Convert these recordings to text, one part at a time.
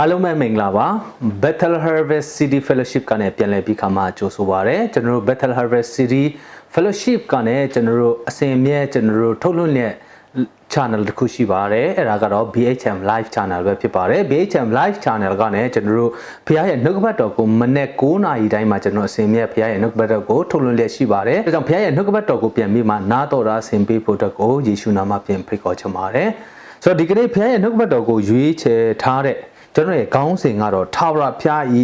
အားလုံးပဲမင်္ဂလာပါ Battle Harvest City Fellowship ကနေပြန်လည်ပြီးခါမှကြိုဆိုပါရစေကျွန်တော်တို့ Battle Harvest City Fellowship ကနေကျွန်တော်တို့အစဉ်အမြဲကျွန်တော်တို့ထုတ်လွှင့်တဲ့ channel တစ်ခုရှိပါတယ်အဲ့ဒါကတော့ BHM Live Channel ပဲဖြစ်ပါတယ် BHM Live Channel ကနေကျွန်တော်တို့ဖခင်ရဲ့နှုတ်ကပတ်တော်ကိုမနေ့9နာရီတိုင်းမှာကျွန်တော်အစဉ်အမြဲဖခင်ရဲ့နှုတ်ကပတ်တော်ကိုထုတ်လွှင့်လျက်ရှိပါတယ်ဒါကြောင့်ဖခင်ရဲ့နှုတ်ကပတ်တော်ကိုပြန်ပြီးမှနားတော်တာဆင်ပေးဖို့အတွက်ကိုယေရှုနာမပြန်ဖိတ်ခေါ်ချင်ပါတယ်ဆိုတော့ဒီကနေ့ဖခင်ရဲ့နှုတ်ကပတ်တော်ကိုရွေးချယ်ထားတဲ့ ကျွန်တော်ရဲ့ခေါင်းစဉ်ကတော့ထာဝရဖခင်ဤ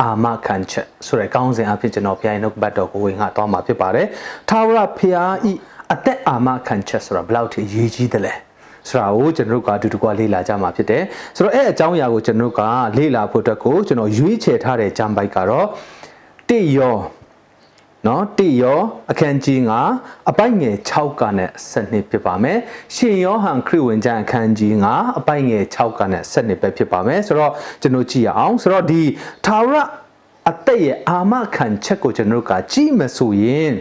အာမခံချက်ဆိုတဲ့ခေါင်းစဉ်အဖြစ်ကျွန်တော်ဖခင်ရဲ့နှုတ်ကပတ်တော်ကိုဝင်ငှသွားမှာဖြစ်ပါတယ်ထာဝရဖခင်ဤအသက်အာမခံချက်ဆိုတာဘယ်လောက်ထိအရေးကြီးသလဲဆိုတာကိုကျွန်တော်တို့ကအတူတကွလေ့လာကြမှာဖြစ်တယ်ဆိုတော့အဲ့အကြောင်းအရာကိုကျွန်တော်တို့ကလေ့လာဖို့အတွက်ကိုကျွန်တော်ရွေးချယ်ထားတဲ့ဂျမ်ဘိုက်ကတော့တိယော နော်တိယောအခန်းကြီး9အပိုက်ငယ်6ကနဲ့7ဖြစ်ပါမယ်ရှင်ယောဟန်ခရစ်ဝင်ကျမ်းအခန်းကြီး9အပိုက်ငယ်6ကနဲ့7ပဲဖြစ်ပါမယ်ဆိုတော့ကျွန်တော်ကြည့်ရအောင်ဆိုတော့ဒီထာဝရအသက်ရဲ့အာမခံချက်ကိုကျွန်တော်တို့ကကြည့်မဆိုရင်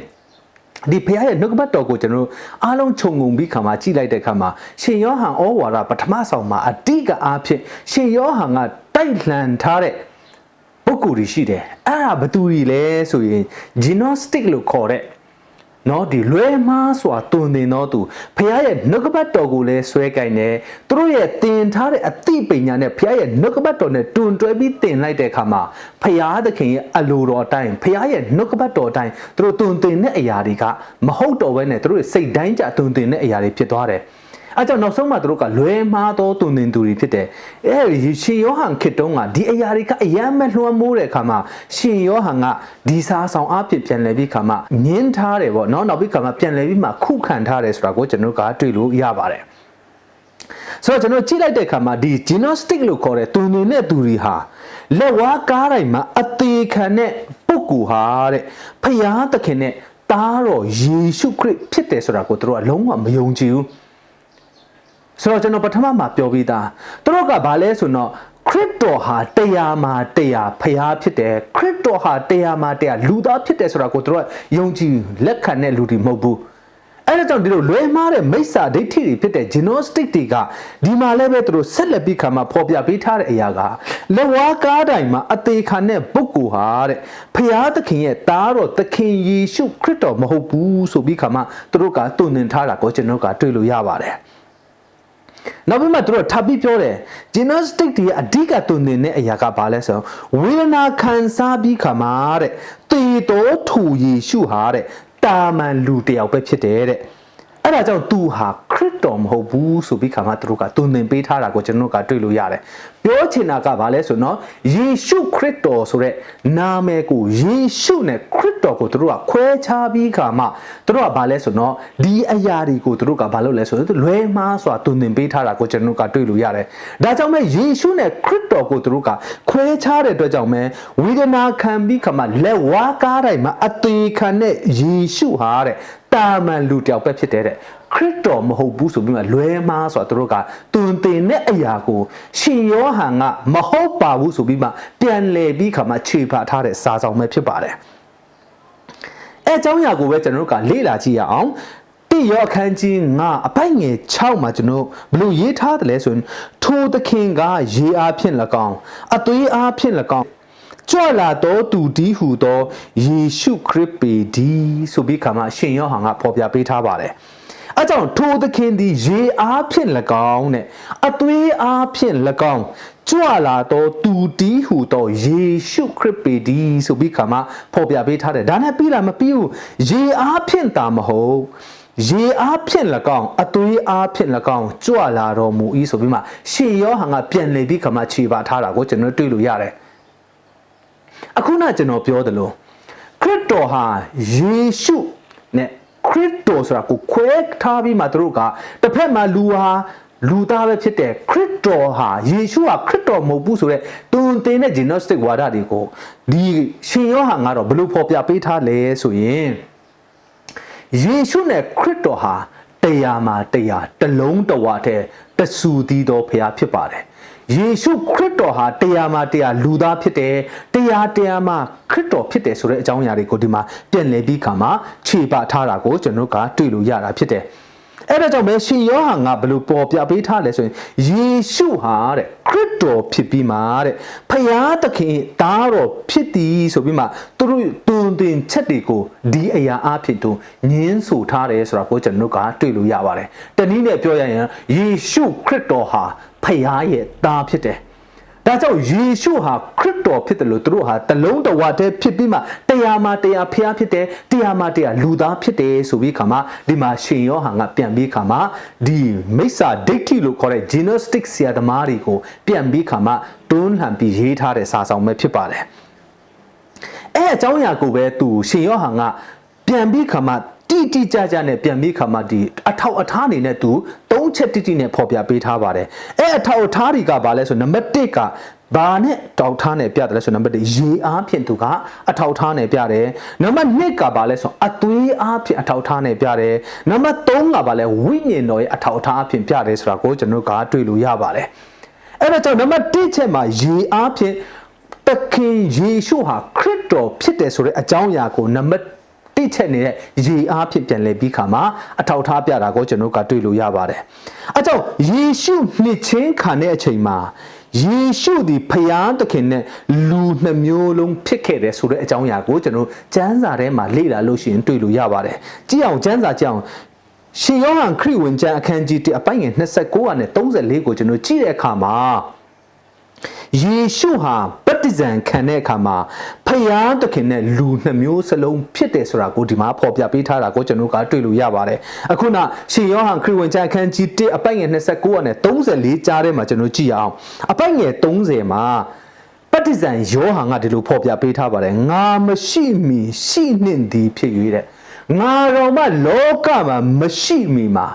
ဒီဖခင်ရဲ့နှုတ်ကပတ်တော်ကိုကျွန်တော်တို့အားလုံးခြုံငုံပြီးခါမှာကြည့်လိုက်တဲ့ခါမှာရှင်ယောဟန်ဩဝါဒပထမဆောင်မှာအတိကအားဖြင့်ရှင်ယောဟန်ကတိုက်လှန်ထားတဲ့ပု ဂ္ဂိုလ်တွေရှိတယ်အဲ့ဒါဘသူတွေလဲဆိုရင် gnostic လို့ခေါ်တဲ့နော်ဒီလွဲမားစွာတုန်တင်တော့သူဖခင်ရဲ့နှုတ်ကပတ်တော်ကိုလည်းဆွဲကင်တယ်သူတို့ရဲ့တင်ထားတဲ့အသိပညာနဲ့ဖခင်ရဲ့နှုတ်ကပတ်တော်နဲ့တွန်တွဲပြီးတင်လိုက်တဲ့အခါမှာဖခင်သခင်ရဲ့အလိုတော်အတိုင်းဖခင်ရဲ့နှုတ်ကပတ်တော်အတိုင်းသူတို့တွန်တင်တဲ့အရာတွေကမဟုတ်တော့ဘဲနဲ့သူတို့ရဲ့စိတ်တိုင်းကြတွန်တင်တဲ့အရာတွေဖြစ်သွားတယ် အဲကြောင့်နောက်ဆုံးမှသူတို့ကလွဲမားသောတုန်တင်သူတွေဖြစ်တယ်။အဲဒီရှင်ယောဟန်ခေတ်တုန်းကဒီအရာတွေကအယမ်းမဲ့လွှမ်းမိုးတဲ့အခါမှာရှင်ယောဟန်ကဒီစားဆောင်အဖြစ်ပြန်လည်ပြီးခါမှငင်းထားတယ်ပေါ့နော်။နောက်ပြီးခါမှပြန်လည်ပြီးမှခုခံထားတယ်ဆိုတာကိုကျွန်တော်ကတွေ့လို့ရပါတယ်။ဆိုတော့ကျွန်တော်ကြည့်လိုက်တဲ့အခါမှာဒီ gnostic လို့ခေါ်တဲ့တုန်တင်တဲ့သူတွေဟာလက်ဝါးကားတိုင်းမှာအသေးခံတဲ့ပုဂ္ဂိုလ်ဟာတဲ့ဖျားသခင်နဲ့တားတော်ယေရှုခရစ်ဖြစ်တယ်ဆိုတာကိုသူတို့ကလုံးဝမယုံကြည်ဘူး။ ဆိုတော့ကျွန်တော်ပထမမှာပြောပြီးသားသူတို့ကဘာလဲဆိုတော့ခရစ်တော်ဟာတရားမှာတရားဖျားဖြစ်တယ်ခရစ်တော်ဟာတရားမှာတရားလူသားဖြစ်တယ်ဆိုတာကိုသူတို့ကယုံကြည်လက်ခံတဲ့လူတွေမဟုတ်ဘူးအဲ့ဒါကြောင့်ဒီလိုလွဲမှားတဲ့မိစ္ဆာဒိဋ္ဌိတွေဖြစ်တဲ့ gnostic တွေကဒီမှာလည်းပဲသူတို့ဆက်လက်ပြီးခါမှာဖော်ပြပေးထားတဲ့အရာကလက်ဝါးကားတိုင်မှာအသေးခံတဲ့ပုဂ္ဂိုလ်ဟာတဲ့ဖျားသခင်ရဲ့တားတော်သခင်ယေရှုခရစ်တော်မဟုတ်ဘူးဆိုပြီးခါမှာသူတို့ကတုံ့တင်ထားတာကိုကျွန်တော်ကတွေ့လို့ရပါတယ် နောက်ပြီးမှသူတို့ထပ်ပြီးပြောတယ် gymnastic တွေအဓိကတုန်တင်တဲ့အရာကဘာလဲဆိုတော့ဝေဒနာခံစားပြီးခါမှာတဲ့တေတော်ထူယေရှုဟာတဲ့တာမန်လူတယောက်ပဲဖြစ်တယ်တဲ့ အဲ့ဒါကြောင့်သူဟာခရစ်တော်မဟုတ်ဘူးဆိုပြီးခါမှသူတို့ကတုန်တင်ပေးထားတာကိုကျွန်တော်ကတွေ့လို့ရတယ်ပြောချင်တာကဘာလဲဆိုတော့ယေရှုခရစ်တော်ဆိုတဲ့နာမည်ကိုယေရှုနဲ့ခရစ်တော်ကိုသူတို့ကခွဲခြားပြီးခါမှသူတို့ကဘာလဲဆိုတော့ဒီအရာတွေကိုသူတို့ကဘာလုပ်လဲဆိုတော့လွဲမှားစွာတုန်တင်ပေးထားတာကိုကျွန်တော်ကတွေ့လို့ရတယ်ဒါကြောင့်မဲယေရှုနဲ့ခရစ်တော်ကိုသူတို့ကခွဲခြားတဲ့အတွက်ကြောင့်မဲဝေဒနာခံပြီးခါမှလက်ဝါးကားတိုင်းမှာအသေးခံတဲ့ယေရှုဟာတဲ့ တာမန်လူတယောက်ပဲဖြစ်တဲ့တဲ့ခရစ်တော်မဟုတ်ဘူးဆိုပြီးမှလွဲမှားဆိုတာသူတို့ကတွင်တင်တဲ့အရာကိုရှင်ယောဟန်ကမဟုတ်ပါဘူးဆိုပြီးမှပြန်လည်ပြီးခါမှခြေဖထားတဲ့စာဆောင်ပဲဖြစ်ပါတယ်အဲအကြောင်းအရာကိုပဲကျွန်တော်တို့ကလေ့လာကြည့်ရအောင်တိယောအခန်းကြီး9အပိုက်ငယ်6မှာကျွန်တော်ဘလို့ရေးထားတယ်လဲဆိုရင်ထိုသခင်ကရေအားဖြင့်၎င်းအသွေးအားဖြင့်၎င်း ကြွလာတော်သူဒီဟုသောယေရှုခရစ်ပေဒီဆိုပြီးခါမှရှင်ယောဟန်ကဖော်ပြပေးထားပါတယ်။အဲကြောင့်ထိုသခင်သည်ရေအားဖြင့်၎င်းနဲ့အသွေးအားဖြင့်၎င်းကြွလာတော်သူဒီဟုသောယေရှုခရစ်ပေဒီဆိုပြီးခါမှဖော်ပြပေးထားတယ်။ဒါနဲ့ပြီးလားမပြီးဘူး။ရေအားဖြင့်တာမဟုတ်ရေအားဖြင့်၎င်းအသွေးအားဖြင့်၎င်းကြွလာတော်မူ၏ဆိုပြီးမှရှင်ယောဟန်ကပြန်လည်ပြီးခါမှခြေပါထားတာကိုကျွန်တော်တွေ့လို့ရတယ်။ အခုနကျွန်တော်ပြောသလိုခရစ်တော်ဟာယေရှုနဲ့ခရစ်တော်ဆိုတာကိုခွဲထားပြီးမှသူတို့ကတစ်ဖက်မှာလူဟာလူသားပဲဖြစ်တဲ့ခရစ်တော်ဟာယေရှုဟာခရစ်တော်မဟုတ်ဘူးဆိုတော့တွင်တင်တဲ့ gnostic ဝါဒတွေကိုဒီရှင်ယောဟန်ကတော့ဘယ်လိုဖော်ပြပေးထားလဲဆိုရင်ယေရှုနဲ့ခရစ်တော်ဟာတရားမှာတရားတလုံးတဝါတည်းတဆူသီးသောဖခင်ဖြစ်ပါတယ် ယေရှုခရစ်တော်ဟာတရားမှာတရားလူသားဖြစ်တယ်တရားတရားမှာခရစ်တော်ဖြစ်တယ်ဆိုတဲ့အကြောင်းအရာတွေကိုဒီမှာပြန်လည်ပြီးခါမှာခြေပထားတာကိုကျွန်တော်ကတွေ့လို့ရတာဖြစ်တယ် အဲ့ဒါကြောင့်ပဲရှင်ယောဟန်ကဘယ်လိုပေါ်ပြပေးထားလဲဆိုရင်ယေရှုဟာတဲ့ခရစ်တော်ဖြစ်ပြီးမှတဲ့ဖယားသခင်သားတော်ဖြစ်သည်ဆိုပြီးမှသူတို့တွင်တင်ချက်တွေကိုဒီအရာအဖြစ်တို့ညင်းဆိုထားတယ်ဆိုတာကိုကျွန်တော်တို့ကတွေ့လို့ရပါတယ်တနည်းနဲ့ပြောရရင်ယေရှုခရစ်တော်ဟာဖယားရဲ့သားဖြစ်တယ် ဒါကြောင့်ယေရှုဟာခရစ်တော်ဖြစ်တယ်လို့သူတို့ဟာတလုံးတဝတည်းဖြစ်ပြီးမှတရားမှာတရားဖျားဖြစ်တယ်တရားမှာတရားလူသားဖြစ်တယ်ဆိုပြီးခါမှာဒီမှာရှင်ယောဟန်ကပြန်ပြီးခါမှာဒီမိစ္ဆာဒိဋ္ဌိလို့ခေါ်တဲ့ gnostic ဆရာသမားတွေကိုပြန်ပြီးခါမှာတွန်းလှန်ပြီးရေးထားတဲ့စာဆောင်ပဲဖြစ်ပါတယ်အဲအကြောင်းအရာကိုပဲသူရှင်ယောဟန်ကပြန်ပြီးခါမှာ တိတိကျကျနဲ့ပြန်ပြီးခါမှဒီအထောက်အထားအနေနဲ့သူသုံးချက်တိတိနဲ့ဖော်ပြပေးထားပါတယ်အဲအထောက်အထားတွေကဘာလဲဆိုနံပါတ်1ကဘာနဲ့တောက်ထားနဲ့ပြတယ်လဲဆိုနံပါတ်1ရေအားဖြင့်သူကအထောက်ထားနဲ့ပြတယ်နံပါတ်2ကဘာလဲဆိုအသွေးအားဖြင့်အထောက်ထားနဲ့ပြတယ်နံပါတ်3ကဘာလဲဝိညာဉ်တော်ရဲ့အထောက်အထားအဖြစ်ပြတယ်ဆိုတာကိုကျွန်တော်တို့ကတွေ့လို့ရပါတယ်အဲ့ဒါကြောင့်နံပါတ်1ချက်မှာရေအားဖြင့်တခင်ယေရှုဟာခရစ်တော်ဖြစ်တယ်ဆိုတဲ့အကြောင်းအရာကိုနံပါတ် တိချက်နေတဲ့ရေအားဖြင့်ပြန်လဲပြီးခါမှာအထောက်ထားပြတာကိုကျွန်တော်ကတွေ့လို့ရပါတယ်။အဲကြောင့်ယေရှုနှစ်ချင်းခံတဲ့အချိန်မှာယေရှုဒီဖျားသခင်နဲ့လူနှမျိုးလုံးဖြစ်ခဲ့တယ်ဆိုတဲ့အကြောင်းအရာကိုကျွန်တော်ကျမ်းစာထဲမှာလေ့လာလို့ရှိရင်တွေ့လို့ရပါတယ်။ကြည့်အောင်ကျမ်းစာကြည့်အောင်ရှင်ယောဟန်ခရစ်ဝင်ကျမ်းအခန်းကြီး1အပိုင်းငယ်29ကနေ34ကိုကျွန်တော်ကြည့်တဲ့အခါမှာယေရှုဟာဗ တ္တိဇံခံတဲ့အခါမှာဖယားသခင်နဲ့လူနှစ်မျိုးစလုံးဖြစ်တယ်ဆိုတာကိုဒီမှာဖော်ပြပေးထားတာကိုကျွန်တော်ကတွေ့လို့ရပါတယ်အခုနရှင်ယောဟန်ခရစ်ဝင်ကျမ်းအခန်းကြီး1အပိုက်ငယ်29နဲ့34ကြားထဲမှာကျွန်တော်ကြည့်အောင်အပိုက်ငယ်30မှာပတ္တိဇံယောဟန်ကဒီလိုဖော်ပြပေးထားပါတယ်ငါမရှိမီရှိနှင့်သည်ဖြစ်၍တဲ့ငါတော်မှလောကမှာမရှိမီမှာ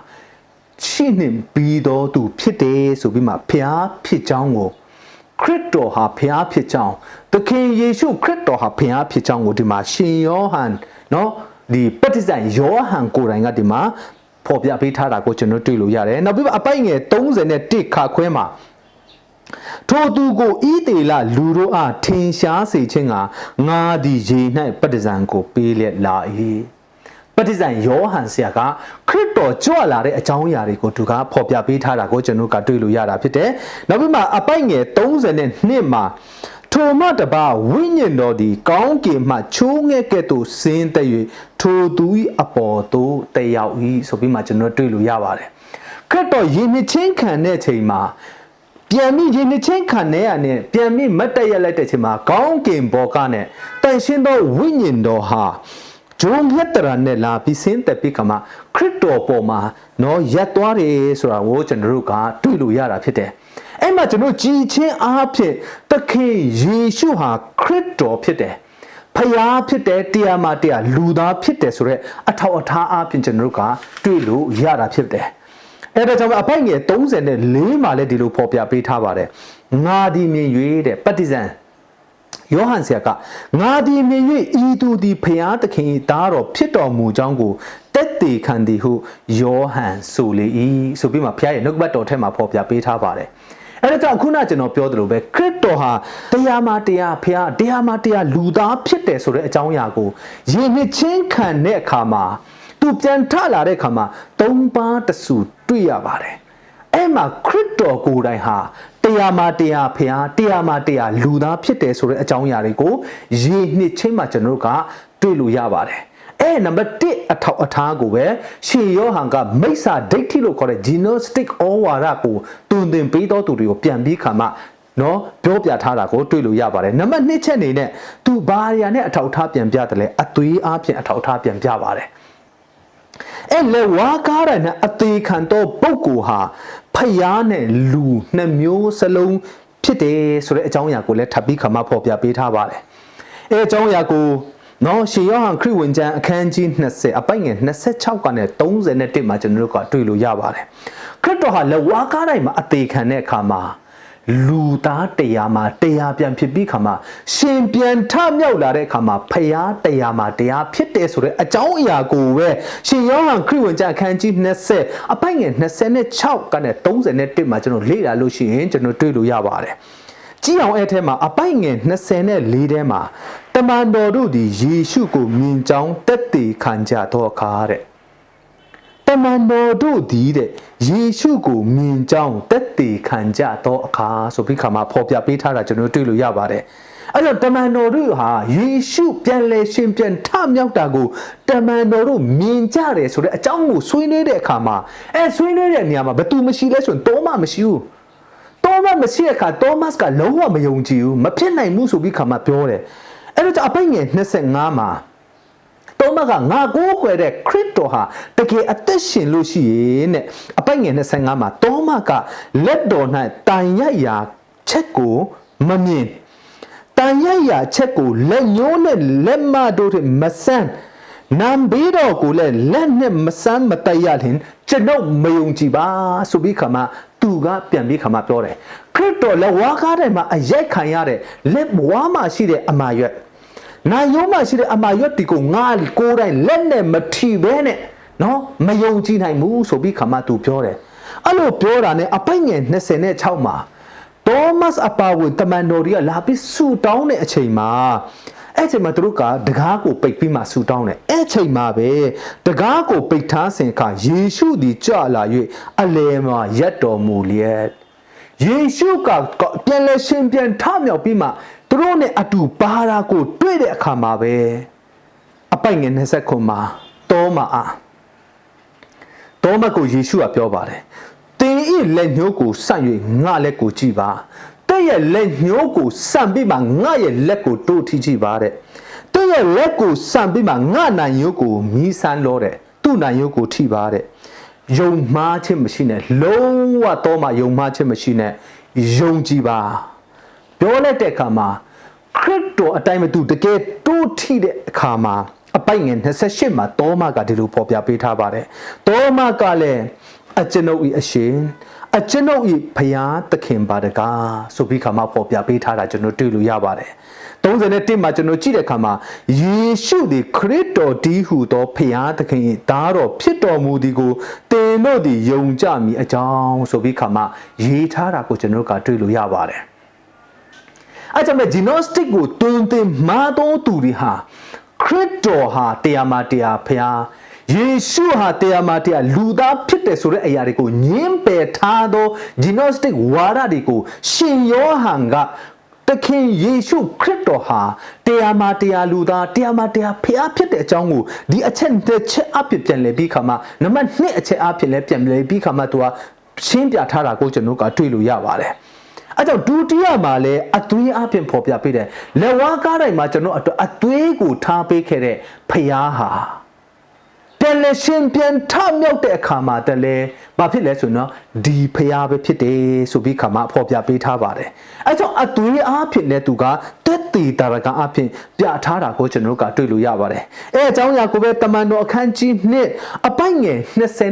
ရှိနှင့်ပြီးတော်သူဖြစ်တယ်ဆိုပြီးမှဖျားဖြစ်ကြောင်းကို ခရစ်တော်ဟာဖျားဖြစ်ကြောင်းသခင်ယေရှုခရစ်တော်ဟာဖျားဖြစ်ကြောင်းကိုဒီမှာရှင်ယောဟန်เนาะဒီပဋိစ္စံယောဟန်ကိုယ်တိုင်ကဒီမှာဖော်ပြပေးထားတာကိုကျွန်တော်တွေ့လို့ရတယ်နောက်ပြီးအပိုက်ငယ်31ခါခွဲမှာထိုသူကိုဤတေလလူတို့အားထင်ရှားစေခြင်းကငါသည်ရေ၌ပဋိဇံကိုပေးလက်လာ၏ ပဋိဇံယောဟန်ဆရာကခရစ်တော်ကြွလာတဲ့အကြောင်းအရာတွေကိုသူကဖော်ပြပေးထားတာကိုကျွန်တော်ကတွေ့လို့ရတာဖြစ်တယ်။နောက်ပြီးမှအပိုက်ငယ်32မှာထိုမှတပါဝိညာဉ်တော်သည်ကောင်းကင်မှချိုးငဲ့ကဲ့သို့ဆင်းသက်၍ထိုသူ၏အပေါ်သို့တက်ရောက်၏ဆိုပြီးမှကျွန်တော်တွေ့လို့ရပါတယ်။ခရစ်တော်ယဉ်နှစ်ချင်းခံတဲ့ချိန်မှာပြန်ပြီးယဉ်နှစ်ချင်းခံနေရနဲ့ပြန်ပြီးမတ်တက်ရလိုက်တဲ့ချိန်မှာကောင်းကင်ဘောကနဲ့တန်ရှင်းသောဝိညာဉ်တော်ဟာ ဂျုံမြတ်တရနဲ့လာပြီးစင်းတက်ပြီးကမှခရစ်တော်ပေါ်မှာနော်ရက်သွားတယ်ဆိုတာကိုကျွန်တော်တို့ကတွေ့လို့ရတာဖြစ်တယ်။အဲ့မှာကျွန်တော်ကြည်ချင်းအားဖြင့်သခင်ယေရှုဟာခရစ်တော်ဖြစ်တယ်။ဖျားဖြစ်တဲ့တရားမှတရားလူသားဖြစ်တယ်ဆိုတော့အထောက်အထားအားဖြင့်ကျွန်တော်တို့ကတွေ့လို့ရတာဖြစ်တယ်။အဲ့ဒါကြောင့်အပိုက်ငယ်34မှာလည်းဒီလိုဖော်ပြပေးထားပါတယ်။ငါဒီမြင်၍တဲ့ပတ္တိဇံ ယောဟန်ဆရာကငါသည်မြင်၍ဤသူသည်ဖျားသခင်၏သားတော်ဖြစ်တော်မူကြောင်းကိုတက်တည်ခံသည်ဟုယောဟန်ဆိုလေ၏ဆိုပြီးမှဖျားရဲ့နှုတ်ဘတ်တော်ထဲမှာဖော်ပြပေးထားပါတယ်အဲ့ဒါကြောင့်ခုနကျွန်တော်ပြောသလိုပဲခရစ်တော်ဟာတရားမှာတရားဖျားတရားမှာတရားလူသားဖြစ်တယ်ဆိုတဲ့အကြောင်းအရာကိုယဉ်နှစ်ချင်းခံတဲ့အခါမှာသူပြန်ထလာတဲ့အခါမှာသုံးပါးတဆူတွေ့ရပါတယ် အဲ့မှာခရစ်တော်ကိုယ်တိုင်ဟာတရားမှာတရားဖျားတရားမှာတရားလူသားဖြစ်တယ်ဆိုတဲ့အကြောင်းအရာတွေကိုရေနှစ်ချင်းမှာကျွန်တော်တို့ကတွေ့လို့ရပါတယ်အဲနံပါတ်1အထောက်အထားကိုပဲရှင်ယောဟန်ကမိစ္ဆာဒိဋ္ဌိလို့ခေါ်တဲ့ gnostic ဩဝါဒကိုတွင်တင်ပေးတော်သူတွေကိုပြန်ပြီးခါမှနော်ပြောပြထားတာကိုတွေ့လို့ရပါတယ်နံပါတ်2ချက်အနေနဲ့သူဘာရယာနဲ့အထောက်အထားပြန်ပြတယ်လဲအသွေးအားဖြင့်အထောက်အထားပြန်ပြပါတယ်အဲ့လေဝါကားရနဲ့အသေးခံတော့ပုဂ္ဂိုလ်ဟာ ဖယားနဲ့လူနှစ်မျိုးစလုံးဖြစ်တယ်ဆိုတဲ့အကြောင်းအရာကိုလည်းထပ်ပြီးခါမှဖော်ပြပေးထားပါတယ်အဲအကြောင်းအရာကိုနော်ရှေယောဟန်ခရစ်ဝင်ကျမ်းအခန်းကြီး20အပိုင်ငယ်26ကနေ31မှာကျွန်တော်တို့ကတွေ့လို့ရပါတယ်ခရစ်တော်ဟာလက်ဝါးကားတိုင်းမှာအသေးခံတဲ့အခါမှာ လူသားတရားမှာတရားပြန်ဖြစ်ပြီးခါမှာရှင်ပြန်ထမြောက်လာတဲ့ခါမှာဖျားတရားမှာတရားဖြစ်တယ်ဆိုတဲ့အကြောင်းအရာကိုပဲရှင်ယောဟန်ခရစ်ဝင်ကျမ်းအခန်းကြီး20အပိုင်ငယ်26ကနေ31မှာကျွန်တော်လေ့လာလို့ရှိရင်ကျွန်တော်တွေ့လို့ရပါတယ်ကြည့်အောင်အဲ့ထဲမှာအပိုင်ငယ်24ထဲမှာတမန်တော်တို့သည်ယေရှုကိုမြင်ကြောင်းတက်တည်ခံကြသောအခါတဲ့ တတမန်တော်တို့သည်တဲ့ယေရှုကိုမြင်ကြောင်းတက်တည်ခံကြသောအခါဆိုပြီးခါမှာဖော်ပြပေးထားတာကျွန်တော်တွေ့လို့ရပါတယ်အဲ့တော့တမန်တော်တို့ဟာယေရှုပြန်လဲရှင်ပြန်ထမြောက်တာကိုတမန်တော်တို့မြင်ကြတယ်ဆိုတဲ့အကြောင်းကိုဆွေးနွေးတဲ့အခါမှာအဲဆွေးနွေးတဲ့နေရာမှာဘယ်သူမရှိလဲဆိုရင်တော့မှမရှိဘူးတော့မှမရှိတဲ့အခါသောမတ်ကလုံးဝမယုံကြည်ဘူးမဖြစ်နိုင်ဘူးဆိုပြီးခါမှာပြောတယ်အဲ့တော့အပိတ်ငယ်25မှာ တောမကငါကိုးခွေတဲ့ခရစ်တော်ဟာတကယ်အသက်ရှင်လို့ရှိရင်တဲ့အပိုက်ငယ်25မှာတောမကလက်တော်၌တန်ရိုက်ရာချက်ကိုမမြင်တန်ရိုက်ရာချက်ကိုလက်ညှိုးနဲ့လက်မတို့နဲ့မဆန်းနံဘေးတော်ကိုလည်းလက်နဲ့မဆန်းမတတ်ရလင်ကျွန်ုပ်မယုံကြည်ပါဆိုပြီးခါမှသူကပြန်ပြီးခါမှပြောတယ်ခရစ်တော်လက်ဝါးကားထဲမှာအရိုက်ခံရတဲ့လက်ဝါးမှာရှိတဲ့အမာရွက် နာယုံမှရှိတဲ့အမာရွက်တီကိုငါကိုယ်တိုင်လက်နဲ့မထီဘဲနဲ့နော်မယုံကြည်နိုင်ဘူးဆိုပြီးခါမှသူပြောတယ်အဲ့လိုပြောတာနဲ့အပိုက်ငယ်26မှာသောမတ်အပါဝင်တမန်တော်တွေကလာပြီးဆူတောင်းတဲ့အချိန်မှာအဲ့ချိန်မှာသူတို့ကတကားကိုပိတ်ပြီးမှဆူတောင်းတယ်အဲ့ချိန်မှာပဲတကားကိုပိတ်ထားစဉ်ခါယေရှုသည်ကြွလာ၍အလယ်မှာရက်တော်မူလျက်ယေရှုကပြန်လဲရှင်ပြန်ထမြောက်ပြီးမှ သူတို့နဲ့အတူပါတာကို တွေ့တဲ့အခါမှာပဲအပိုက်ငယ်20ခုမှာတောမအားတောမကိုယေရှုကပြောပါတယ်တင်းဤလက်ညှိုးကိုဆန့်၍ငါလက်ကိုကြည့်ပါတဲ့ရဲ့လက်ညှိုးကိုဆန့်ပြီးမှငါရဲ့လက်ကိုတို့ထိကြည့်ပါတဲ့တဲ့ရဲ့လက်ကိုဆန့်ပြီးမှငါနိုင်ရုပ်ကိုမြည်ဆန်းလို့တဲ့သူ့နိုင်ရုပ်ကိုထိပါတဲ့ယုံမှားခြင်းမရှိနဲ့လုံးဝတော့မှယုံမှားခြင်းမရှိနဲ့ယုံကြည်ပါ ပြောလိုက်တဲ့အခါမှာခရစ်တော်အတိုင်းမတူတကယ်တိုးထိတဲ့အခါမှာအပိုက်ငယ်28မှာတောမကဒီလိုဖော်ပြပေးထားပါတယ်တောမကလည်းအကျွန်ုပ်ဤအရှင်အကျွန်ုပ်ဤဖျားသခင်ပါတကားဆိုပြီးခါမှဖော်ပြပေးထားတာကျွန်တော်တွေ့လို့ရပါတယ်31မှာကျွန်တော်ကြည့်တဲ့အခါမှာယေရှုသည်ခရစ်တော်ဒီဟုသောဖျားသခင်၏သားတော်ဖြစ်တော်မူသည်ကိုသင်တို့သည်ယုံကြမည်အကြောင်းဆိုပြီးခါမှရေးထားတာကိုကျွန်တော်ကတွေ့လို့ရပါတယ် အဲကြောင့်မဲ့ gnostic ကိုတွင်တင်မာတော်သူတွေဟာခရစ်တော်ဟာတရားမှာတရားဖျားယေရှုဟာတရားမှာတရားလူသားဖြစ်တယ်ဆိုတဲ့အရာတွေကိုညင်းပယ်ထားသော gnostic ဝါဒတွေကိုရှင်ယောဟန်ကတခင်ယေရှုခရစ်တော်ဟာတရားမှာတရားလူသားတရားမှာတရားဖျားဖြစ်တဲ့အကြောင်းကိုဒီအချက်တစ်ချက်အဖြစ်ပြန်လဲပြီးခါမှနံပါတ်2အချက်အဖြစ်လဲပြန်လဲပြီးခါမှသူကရှင်းပြထားတာကိုကျွန်တော်ကတွေ့လို့ရပါတယ် အဲကြောင့်ဒုတိယမှာလည်းအသွေးအပြင်ဖော်ပြပေးတယ်လက်ဝါးကားတိုင်းမှာကျွန်တော်အတွက်အသွေးကိုထားပေးခဲ့တဲ့ဖယားဟာတယ်လေရှင်ပြန်ထမြောက်တဲ့အခါမှာတယ်လေဘာဖြစ်လဲဆိုတော့ဒီဖယားပဲဖြစ်တယ်ဆိုပြီးခါမှာဖော်ပြပေးထားပါတယ်အဲကြောင့်အသွေးအဖြစ်နဲ့သူကတ က်တည်တာရကအဖြစ်ပြထားတာကိုကျွန်တော်တို့ကတွေ့လို့ရပါတယ်အဲအကြောင်းအရာကိုပဲတမန်တော်အခန်းကြီး2အပိုက်ငယ်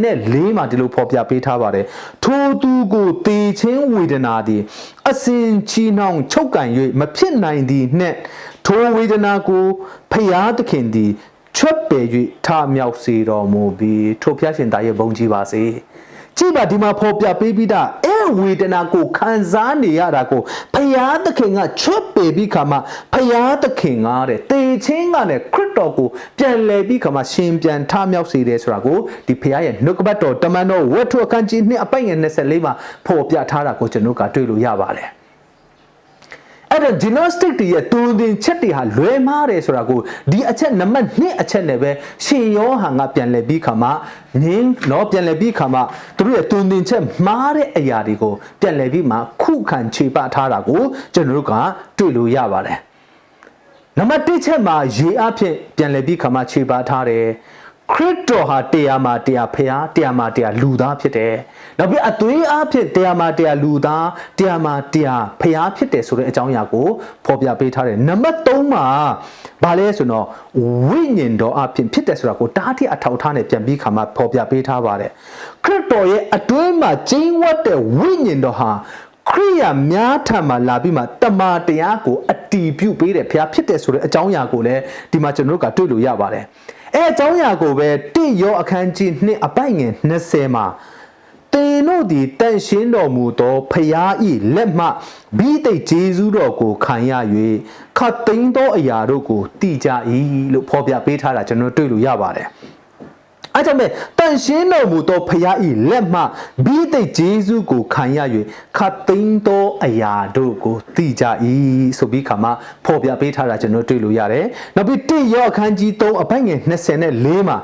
24မှာဒီလိုဖော်ပြပေးထားပါတယ်ထိုသူကိုတေချင်းဝေဒနာသည်အစင်ချီနှောင်ချုပ်ကန်၍မဖြစ်နိုင်သည်နှင့်ထိုဝေဒနာကိုဖျားသခင်သည်ချွတ်ပယ်၍ထမြောက်စေတော်မူပြီးထိုဖျားရှင်သားရဲ့ဘုန်းကြီးပါစေကြည့်ပါဒီမှာဖော်ပြပေးပြီးသား အဲဝေဒနာကိုခံစားနေရတာကိုဖယားသခင်ကချွတ်ပယ်ပြီးခါမှဖယားသခင်ကတဲ့တေချင်းကလည်းခရစ်တော်ကိုပြန်လဲပြီးခါမှရှင်ပြန်ထမြောက်စေတယ်ဆိုတာကိုဒီဖယားရဲ့နှုတ်ကပတ်တော်တမန်တော်ဝတ္ထုအခန်းကြီး2အပိုင်ငယ်24မှာဖော်ပြထားတာကိုကျွန်တော်ကတွေ့လို့ရပါတယ် အဲ့တော့ gnostic တွေရဲ့တူတင်ချက်တွေဟာလွဲမားတယ်ဆိုတာကိုဒီအချက်နံပါတ်2အချက်နဲ့ပဲရှင်ယောဟန်ကပြန်လည်ပြီးခါမှငင်းတော့ပြန်လည်ပြီးခါမှသူတို့ရဲ့တူတင်ချက်မှားတဲ့အရာတွေကိုပြန်လည်ပြီးမှခုခံခြေပထားတာကိုကျွန်တော်တို့ကတွေ့လို့ရပါတယ်နံပါတ်1ချက်မှာရေအဖြစ်ပြန်လည်ပြီးခါမှခြေပထားတယ် ခရစ်တော်ဟာတရားမှာတရားဖျားတရားမှာတရားလူသားဖြစ်တယ်။နောက်ပြီးအသွေးအားဖြင့်တရားမှာတရားလူသားတရားမှာတရားဖျားဖြစ်တယ်ဆိုတဲ့အကြောင်းအရာကိုဖော်ပြပေးထားတယ်။နံပါတ်3မှာဘာလဲဆိုတော့ဝိညာဉ်တော်အဖြစ်ဖြစ်တယ်ဆိုတာကိုတားတိအထောက်ထားနဲ့ပြန်ပြီးခါမှဖော်ပြပေးထားပါတယ်။ခရစ်တော်ရဲ့အတွင်းမှာကျင်းဝတ်တဲ့ဝိညာဉ်တော်ဟာခရိယာများထံမှာလာပြီးမှတမာတရားကိုအတီးပြုတ်ပေးတယ်ဖျားဖြစ်တယ်ဆိုတဲ့အကြောင်းအရာကိုလည်းဒီမှာကျွန်တော်တို့ကတွေ့လို့ရပါတယ်။ အဲအကြောင်းအရာကိုပဲတိရောအခန်းကြီး2အပိုက်ငယ်20မှာတင်တို့သည်တန်ရှင်းတော်မူသောဖျားဤလက်မှဘိသိက်ဂျေဇူးတော်ကိုခံရ၍ခတ်သိမ်းသောအရာတို့ကိုတည်ကြ၏လို့ဖော်ပြပေးထားတာကျွန်တော်တွေ့လို့ရပါတယ် အားကြောင့်မဲ့တန်ရှင်းတော်မူသောဖခင်ဤလက်မှဘိသိက်ဂျေဇုကိုခံရ၍ခတ်သိမ်းသောအရာတို့ကိုသိကြ၏ဆိုပြီးခါမှာဖော်ပြပေးထားတာကျွန်တော်တွေ့လို့ရတယ်နောက်ပြီးတိရောအခန်းကြီး3အပိုင်ငယ်24မှာ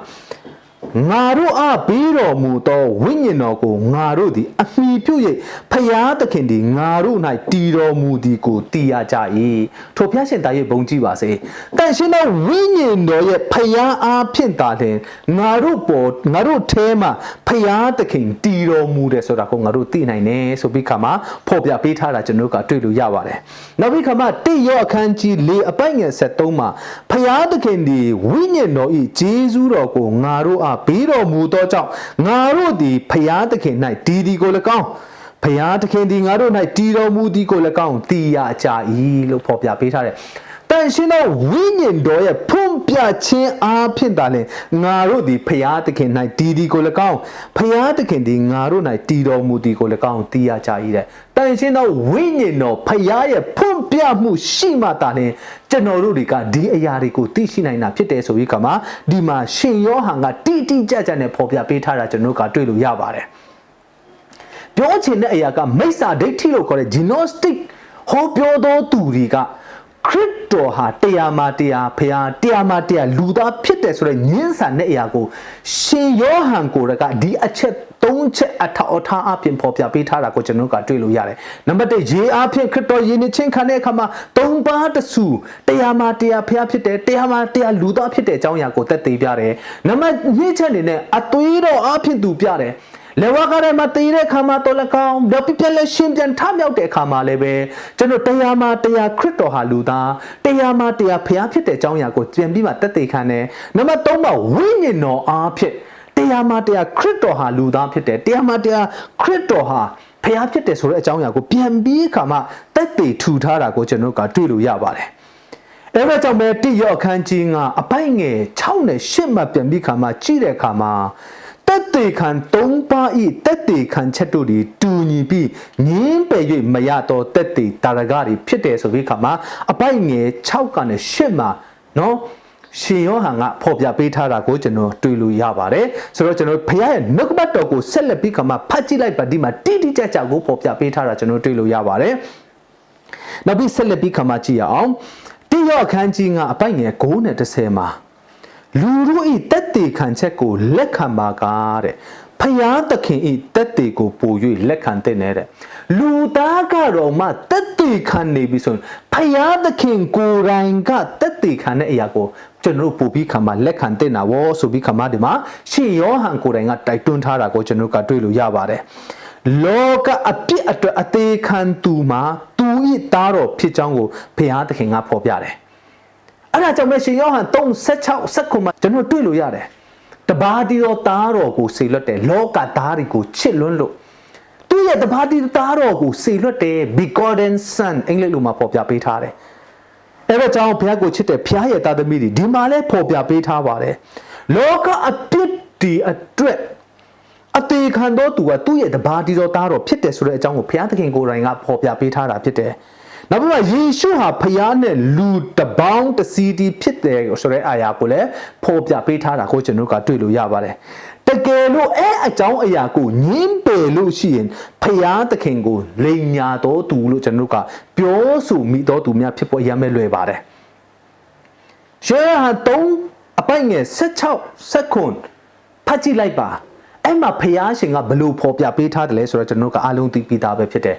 ငါတို့အားပေးတော်မူသောဝိညာဉ်တော်ကိုငါတို့သည်အမိပြု၍ဖျားသခင်သည်ငါတို့၌တည်တော်မူသည်ကိုသိရကြ၏ထိုဖျားရှင်သားရဲ့ဘုံကြည့်ပါစေတန်ရှင်သောဝိညာဉ်တော်ရဲ့ဖျားအားဖြင့်သာလျှင်ငါတို့ပေါ်ငါတို့ထဲမှာဖျားသခင်တည်တော်မူတယ်ဆိုတာကိုငါတို့သိနိုင်တယ်ဆိုပြီးခါမှာဖော်ပြပေးထားတာကျွန်တော်တို့ကတွေ့လို့ရပါတယ်နောက်ပြီးခါမှာတိရောအခန်းကြီး၄အပိုင်ငယ်73မှာဖျားသခင်ဒီဝိညာဉ်တော်ဤဂျေဇုတော်ကိုငါတို့အားပေးတော်မူသောကြောင့်ငါတို့သည်ဖျားသခင်၌တည်ဒီကို၎င်းဖျားသခင်ဒီငါတို့၌တည်တော်မူသည်ကို၎င်းသိရကြ၏လို့ဖော်ပြပေးထားတယ် တန်ရှင်သောဝိညာဉ်တော်ရဲ့ဖွင့်ပြခြင်းအားဖြင့်သာလျှင်ငါတို့သည်ဖျားသခင်၌တည်ဒီကို၎င်းဖျားသခင်သည်ငါတို့၌တည်တော်မူသည်ကို၎င်းသိရကြ၏တဲ့တန်ရှင်သောဝိညာဉ်တော်ဖျားရဲ့ဖွင့်ပြမှုရှိမှသာလျှင်ကျွန်တော်တို့တွေကဒီအရာတွေကိုသိရှိနိုင်တာဖြစ်တယ်ဆိုပြီးကမှဒီမှာရှင်ယောဟန်ကတိတိကျကျနဲ့ဖော်ပြပေးထားတာကျွန်တော်တို့ကတွေ့လို့ရပါတယ်ပြောချင်တဲ့အရာကမိစ္ဆာဒိဋ္ဌိလို့ခေါ်တဲ့ gnostic ဟောပြောသောသူတွေက ခရစ်တော်ဟာတရားမှာတရားဖရာတရားမှာတရားလူသားဖြစ်တယ်ဆိုတဲ့ညင်းဆန်တဲ့အရာကိုရှင်ယောဟန်ကိုယ်ကဒီအချက်သုံးချက်အထောက်အထားအပြင်ဖော်ပြပေးထားတာကိုကျွန်တော်ကတွေ့လို့ရတယ်။နံပါတ်1ရေအားဖြင့်ခရစ်တော်ယဉ်နေချင်းခံတဲ့အခါမှာသုံးပါးတဆူတရားမှာတရားဖရာဖြစ်တယ်တရားမှာတရားလူသားဖြစ်တဲ့အကြောင်းအရာကိုသက်သေပြတယ်။နံပါတ်2ချက်အနေနဲ့အသွေးတော်အားဖြင့်သူပြတယ်။ လေဝါကရဲမှာတည်တဲ့ခါမှာတော်လကောင်တော့ပြပြလဲရှင်းပြန်ထမြောက်တဲ့ခါမှာလည်းပဲကျွန်တော်တရားမှာတရားခရစ်တော်ဟာလူသားတရားမှာတရားဖျားဖြစ်တဲ့အကြောင်းအရာကိုပြန်ပြီးမှတက်သေးခံတယ်နံပါတ်3မှာဝိညာဉ်တော်အားဖြင့်တရားမှာတရားခရစ်တော်ဟာလူသားဖြစ်တယ်တရားမှာတရားခရစ်တော်ဟာဖျားဖြစ်တယ်ဆိုတဲ့အကြောင်းအရာကိုပြန်ပြီးခါမှတက်သေးထူထားတာကိုကျွန်တော်ကတွေ့လို့ရပါတယ်အဲ့ဒါကြောင့်ပဲတိရော့အခန်းကြီးကအပိုင်ငယ်6နဲ့8မှာပြန်ပြီးခါမှကြည့်တဲ့ခါမှာ တက်တေခံ၃ပါးဤတက်တေခံချက်တို့ဒီတူညီပြီးငင်းပယ်၍မရတော့တက်တေတာရဂတွေဖြစ်တယ်ဆိုပြီးခါမှာအပိုက်ငယ်6ကနေ8မှာနော်ရှင်ယောဟန်ကဖော်ပြပေးထားတာကိုကျွန်တော်တွေ့လို့ရပါတယ်ဆိုတော့ကျွန်တော်ဖခင်ရဲ့နှုတ်ကပတ်တော်ကိုဆက်လက်ပြီးခါမှာဖတ်ကြည့်လိုက်ပါဒီမှာတိတိကျကျကိုဖော်ပြပေးထားတာကျွန်တော်တွေ့လို့ရပါတယ်နောက်ပြီးဆက်လက်ပြီးခါမှာကြည့်ရအောင်တိယောအခန်းကြီးကအပိုက်ငယ်9နဲ့10မှာ လူတို့ဤတက်တေခံချက်ကိုလက်ခံပါကားတဲ့ဖယားသခင်ဤတက်တေကိုပို့၍လက်ခံတဲ့တဲ့လူသားကတော့မှတက်တေခံနေပြီဆိုရင်ဖယားသခင်ကိုယ်တိုင်ကတက်တေခံတဲ့အရာကိုကျွန်တော်တို့ပို့ပြီးခံမှာလက်ခံတဲ့နာဝေါ်ဆိုပြီးခံမှာဒီမှာရှင်ယောဟန်ကိုယ်တိုင်ကတိုက်တွန်းထားတာကိုကျွန်တော်ကတွေ့လို့ရပါတယ်လောကအပြစ်အတွက်အသေးခံသူမှာသူဤသားတော်ဖြစ်ကြောင်းကိုဖယားသခင်ကဖော်ပြတယ် အဲ့ဒါကြောင့်ပဲရှင်ယောဟန်3:16 19မှာကျွန်တော်တွေ့လို့ရတယ်တပါးတီတော်သားတော်ကိုစေလွတ်တယ်လောကသားတွေကိုချစ်လွန်းလို့သူရဲ့တပါးတီသားတော်ကိုစေလွတ်တယ် begotten son အင်္ဂလိပ်လိုမှာပေါ်ပြပေးထားတယ်အဲ့ဒါကြောင့်ဘုရားကိုချစ်တဲ့ဘုရားရဲ့သားသမီးတွေဒီမှာလဲပေါ်ပြပေးထားပါတယ်လောကအပြစ်ဒီအတွက်အသေးခံတော်သူကသူ့ရဲ့တပါးတီတော်သားတော်ဖြစ်တယ်ဆိုတဲ့အကြောင်းကိုဘုရားသခင်ကိုယ်တိုင်ကပေါ်ပြပေးထားတာဖြစ်တယ် နောက်ပြီးမှယေရှုဟာဖျားနဲ့လူတပေါင်းတစီတီဖြစ်တယ်ဆိုတဲ့အာယာကိုလည်းဖော်ပြပေးထားတာကိုကျွန်တော်ကတွေ့လို့ရပါတယ်တကယ်လို့အဲ့အကြောင်းအရာကိုညင်းပယ်လို့ရှိရင်ဖျားသခင်ကိုလိန်ညာတော်သူလို့ကျွန်တော်ကပြောဆိုမိတော်သူများဖြစ်ပေါ်ရမယ်လွယ်ပါတယ်ရှေးဟာ3အပိုင်ငယ်16စက္ကွန်ဖတ်ကြည့်လိုက်ပါအဲ့မှာဖျားရှင်ကဘလို့ဖော်ပြပေးထားတယ်လဲဆိုတော့ကျွန်တော်ကအားလုံးသိပြီးသားပဲဖြစ်တယ်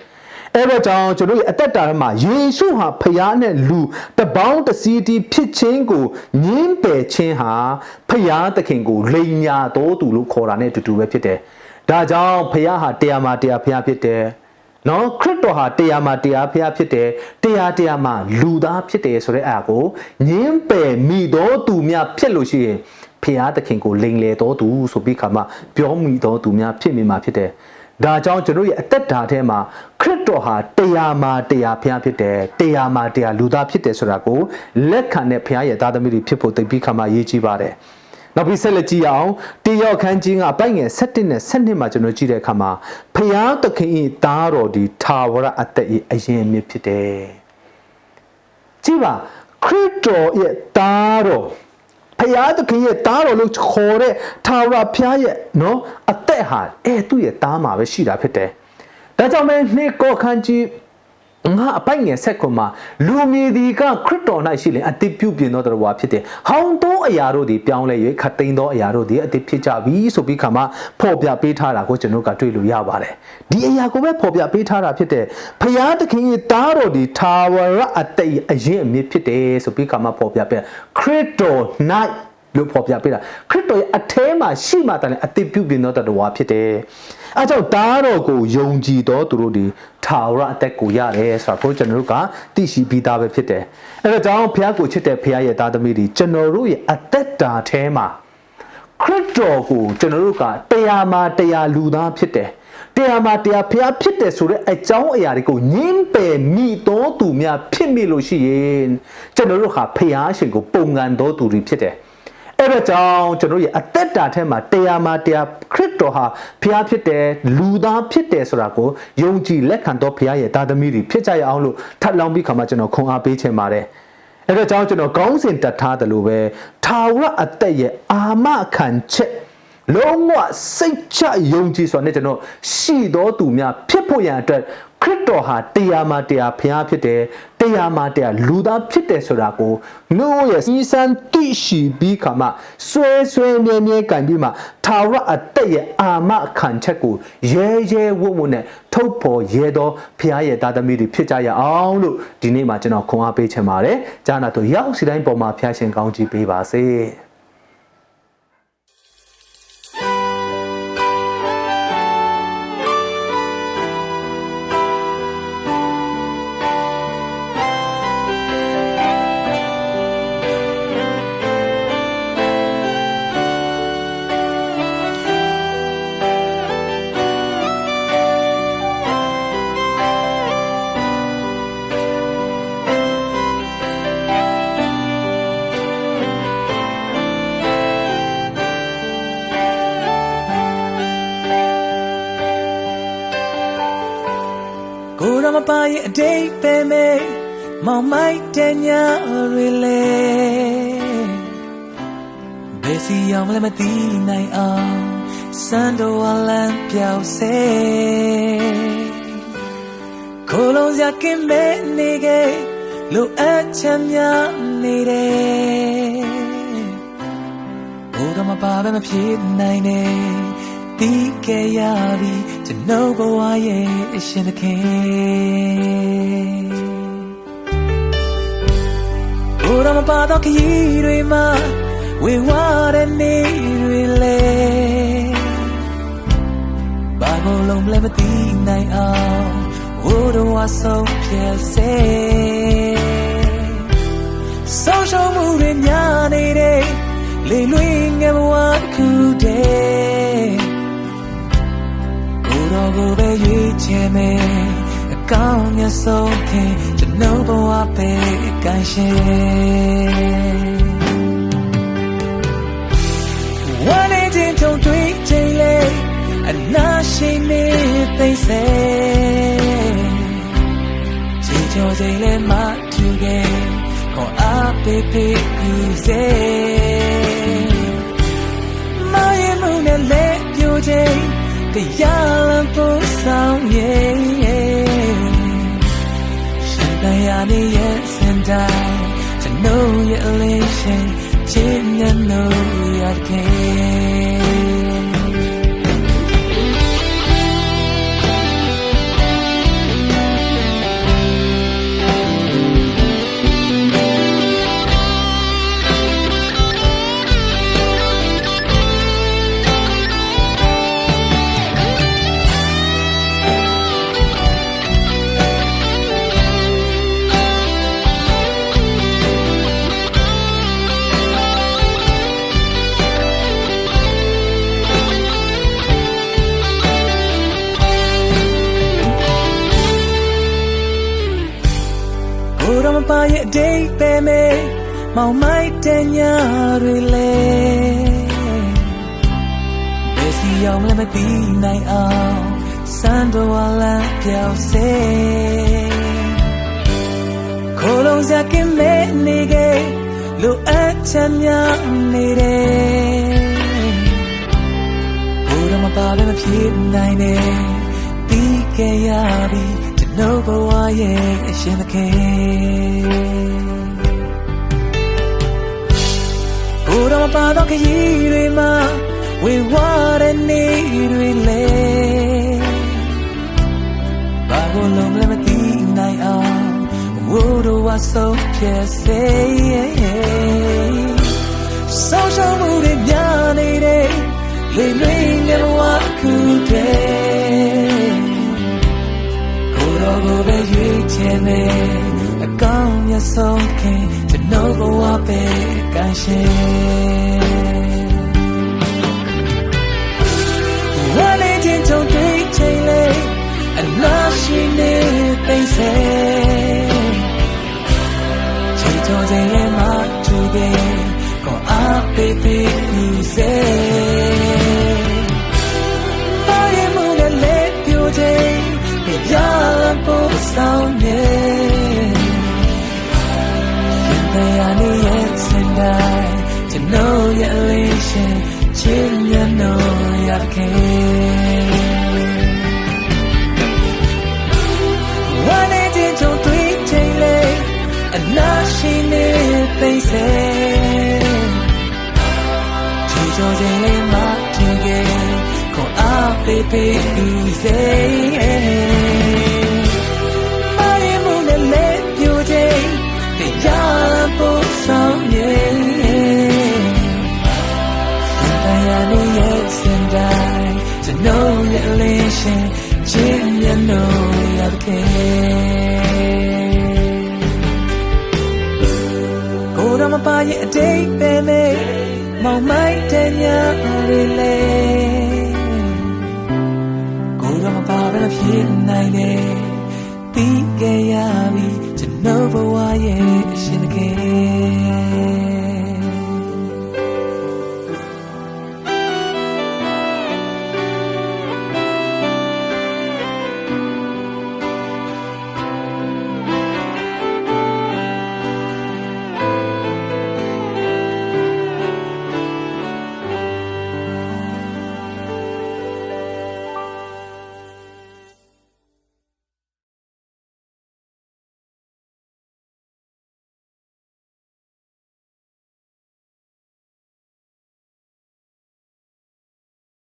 အဲ့တော့ကြောင့်ကျွန်တော်ရဲ့အသက်တာထဲမှာယေရှုဟာဖခင်နဲ့လူတပေါင်းတစည်းတီးဖြစ်ခြင်းကိုညင်းပယ်ခြင်းဟာဖခင်သခင်ကိုလိန်ညာတော်သူလို့ခေါ်တာနဲ့အတူတူပဲဖြစ်တယ်။ဒါကြောင့်ဖခင်ဟာတရားမှာတရားဖခင်ဖြစ်တယ်။နော်ခရစ်တော်ဟာတရားမှာတရားဖခင်ဖြစ်တယ်။တရားတရားမှာလူသားဖြစ်တယ်ဆိုတဲ့အရာကိုညင်းပယ်မိတော်သူများဖြစ်လို့ရှိရင်ဖခင်သခင်ကိုလိန်လေတော်သူဆိုပြီးခါမှပြောမိတော်သူများဖြစ်မိမှာဖြစ်တယ်။ ဒါကြောင့်ကျွန်တော်ရဲ့အသက်တာထဲမှာခရစ်တော်ဟာတရားမှာတရားဖျားဖြစ်တယ်တရားမှာတရားလူသားဖြစ်တယ်ဆိုတာကိုလက်ခံတဲ့ဖျားရဲ့သားသမီးတွေဖြစ်ဖို့သိပြီးခါမှရေးကြည့်ပါတယ်နောက်ပြီးဆက်လက်ကြည့်အောင်တယောက်ခန်းချင်းကအပိုင်ငယ်7နဲ့7မှာကျွန်တော်ကြည့်တဲ့အခါမှာဖျားသခင်၏သားတော်ဒီထာဝရအသက်၏အရင်မြစ်ဖြစ်တယ်ကြည့်ပါခရစ်တော်ရဲ့သားတော် ဖယားသခင်ရဲ့တားတော်လို့ခေါ်တဲ့ထာဝရဘုရားရဲ့နော်အသက်ဟာအဲသူ့ရဲ့တားမှာပဲရှိတာဖြစ်တယ်ဒါကြောင့်မဲနှစ်ကောခန်းကြီး ငါအပိုက်ငယ်ဆက်ကွန်မှာလူမီဒီကခရစ်တော်၌ရှိလေအတိပြုပြင်သောတော်ဝါဖြစ်တယ်။ဟောင်းသောအရာတို့သည်ပြောင်းလဲ၍ခတ်သိမ်းသောအရာတို့သည်အတိဖြစ်ကြပြီဆိုပြီးခါမှဖော်ပြပေးထားတာကိုကျွန်တော်ကတွေ့လို့ရပါတယ်။ဒီအရာကိုပဲဖော်ပြပေးထားတာဖြစ်တယ်။ဖျားသခင်ရဲ့တားတော်ဒီထာဝရအတိတ်အရင်အမြစ်ဖြစ်တယ်ဆိုပြီးခါမှဖော်ပြပေးခရစ်တော် night လို့ဖော်ပြပေးတာခရစ်တော်ရဲ့အထဲမှာရှိမှတည်းအတိပြုပြင်သောတတော်ဖြစ်တယ်။ အဲကြောင့်တားတော်ကိုယုံကြည်တော်သူတို့ဒီထာဝရအသက်ကိုရတယ်ဆိုတာကိုကျွန်တော်တို့ကသိရှိပြီးသားပဲဖြစ်တယ်။အဲဒါကြောင့်ဘုရားကိုချစ်တဲ့ဘုရားရဲ့သားသမီးတွေကျွန်တော်တို့ရဲ့အသက်တာထဲမှာခရစ်တော်ကိုကျွန်တော်တို့ကတရားမှာတရားလူသားဖြစ်တယ်။တရားမှာတရားဖျားဖြစ်တယ်ဆိုတဲ့အကြောင်းအရာတွေကိုညင်းပယ်မိတော်သူများဖြစ်မိလို့ရှိရင်ကျွန်တော်တို့ဟာဖျားရှင်ကိုပုံကန်တော်သူတွေဖြစ်တယ်။ အဲ့ဒါကြောင့်ကျွန်တော်ရဲ့အသက်တာထဲမှာတရားမှာတရားခရစ်တော်ဟာဖျားဖြစ်တယ်လူသားဖြစ်တယ်ဆိုတာကိုယုံကြည်လက်ခံတော့ဖျားရဲ့သားသမီးတွေဖြစ်ကြရအောင်လို့ထပ်လောင်းပြီးခါမှကျွန်တော်ခွန်အားပေးချင်ပါတယ်အဲ့ဒါကြောင့်ကျွန်တော်ကောင်းစဉ်တတ်ထားတယ်လို့ပဲထာဝရအသက်ရဲ့အာမခံချက်လုံးဝစိတ်ချယုံကြည်စွာနဲ့ကျွန်တော်ရှိတော်သူများဖြစ်ဖို့ရန်အတွက် ခရစ်တော်ဟာတရားမှာတရားဖျားဖြစ်တယ်တရားမှာတရားလူသားဖြစ်တယ်ဆိုတာကိုနှုတ်ရဲ့စီစံတိရှိပြီးခါမှဆွဲဆွဲမြဲမြဲကန်ပြီးမှထာဝရအသက်ရဲ့အာမခံချက်ကိုရဲရဲဝုံဝုံနဲ့ထုတ်ဖော်ရဲသောဖျားရဲ့သားသမီးတွေဖြစ်ကြရအောင်လို့ဒီနေ့မှာကျွန်တော်ခွန်အားပေးချင်ပါတယ်။ဂျာနာတို့ရောက်စီတိုင်းပေါ်မှာဖျားရှင်ကောင်းချီးပေးပါစေ။ ကိုလုံးစရာကင်းမဲ့နေခဲ့လိုအပ်ချမ်းများနေတယ်ဘိုးတော်မပါပဲမဖြစ်နိုင်နဲ့တီးခဲ့ရပြီကျွန်တော်ဘဝရဲ့အရှင်သခင်ဘိုးတော်မပါတော့ခရီးတွေမှာဝေဝါတဲ့နေတွေလေဘာကိုလုံးလဲမသိနိုင်အောင် ဝိုးတော်ဝဆုံးဖြစ်စေဆုံးရှုံးမှုတွေများနေတဲ့လေလွင်ငယ်ဘဝတစ်ခုတည်းကိုယ်တော်ကိုပဲရွေးချယ်မယ်အကောင်းမြတ်ဆုံးခင်ကျွန်တော်ဘဝပဲကိုင်းရှင် အားပေးပေးကူစေမယမှုနဲ့လက်ပြိုခြင်းတရားလမ်းပို့ဆောင်ရဲ့ရှင်တရားနေရဲ့စင်တိုင်းကျွန်တော်ရဲ့အလေးရှင်ချင်းနဲ့လို့ မောင်မိုက်တဲ့ညာတွေလေဘယ်စီအောင်လဲမသိနိုင်အောင်စံတော်ဝလန်ပြောင်းစေခိုးလုံးစကင်းမဲနေခဲ့လိုအပ်ချက်များနေတယ်ဘုရားမပါဘဲမဖြစ်နိုင်နဲ့ပြီးခဲ့ရပြီကျွန်တော်ဘဝရဲ့အရှင်သခင် ပါတော့ခရီးတွေမှာဝေဝါတဲ့နေတွေလေဘာကိုလုံးလဲမသိနိုင်အောင်ဝိုးတော့ဝါဆုံးဖြစ်စေဆောင်းရှောင်းမှုတွေများနေတယ်လေလွင်နေဘဝခုတည်းကိုယ်တော်ကိုပဲရွေးချယ်မယ်အကောင်းမြတ်ဆုံးခင်ကျွန်တော်ဘဝပဲ ကန်ရှင်းဝါနေချင်းကြုံတွေ့ချိန်လေအလားရှိနေသိစေချိန်ကြောချိန်လေးမှသူကေကိုအားပေးပေးနေစေပါရမှုနဲ့လက်ပြိုချိန်ပြရလဖို့ဆောင်နေခင်ဗျာနေရဲ့စင်တိုင်း ကျွန်တော်ရဲ့လေးရှင်ချင်းမျက်နှာရခဲ့ဝါနေချင်းကြုံတွေ့ချိန်လေအနာရှိနေသိစေချီချိုချိန်လေးမှထင်ခဲ့ကိုအား တိုင်းကျွန်တော်ရဲ့လေးရှင်ချင်းမျက်နှာရခဲ့ကိုယ်တော်မပါရဲ့အတိတ်ပဲလေမောင်မိုက်တဲ့ညရီလေကိုယ်တော်မပါဘဲမဖြစ်နိုင်နဲ့ပြီးခဲ့ရပြီကျွန်တော်ဘဝရဲ့အရှင်တကယ်